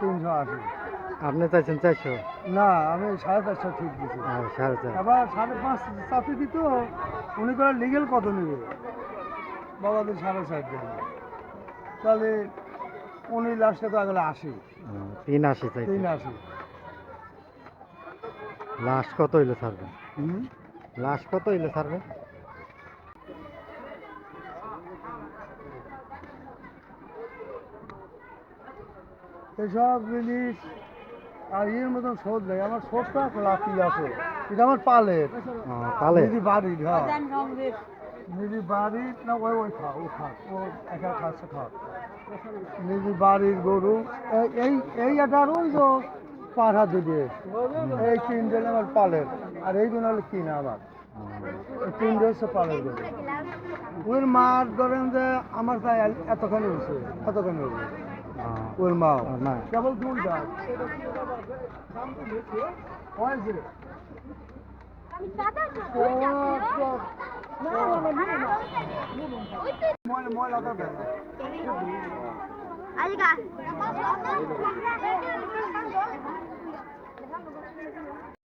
তিনশো আশি আপনি চাইছেন চারশো? না আমি সাড়ে চারশো ঠিক দিচ্ছি সাড়ে চার। আবার সাড়ে পাঁচ চাপে দিত উনি করে লিগেল কত নেবে? বাবাদের সাড়ে চার দেবে তাহলে উনি লাস্টে তো আগলে আশি। হুম, তিন আশি চাইছেন তিন আশি। লাস্ট কত হইলে ছাড়বেন লাস্ট কত হইলে ছাড়বেন এসব জিনিস আর এর মতন শোধ নেই। আমার শোধটা লাফি আছে। এটা আমার পালের। তাহলে নিজি বাড়ির হ্যাঁ। নিজি বাড়ির না ওই ওই খা ও খা ও একা খাচ্ছে খা নিজি বাড়ির গরু এই- এই এই এটার ওই তো পাঠা দিবে এই তিনটে আমার পালের। আর এই এইগুলো হলো কিনা আমার। তিনটে হচ্ছে পালের গরু। ওর মার ধরেন যে আমার তাই এতখানি হয়েছে এতখানি হয়েছে। ওর মা না কেবল দুইটা হয়েছে ময়লা ময়লাটা দেয় না। আজকা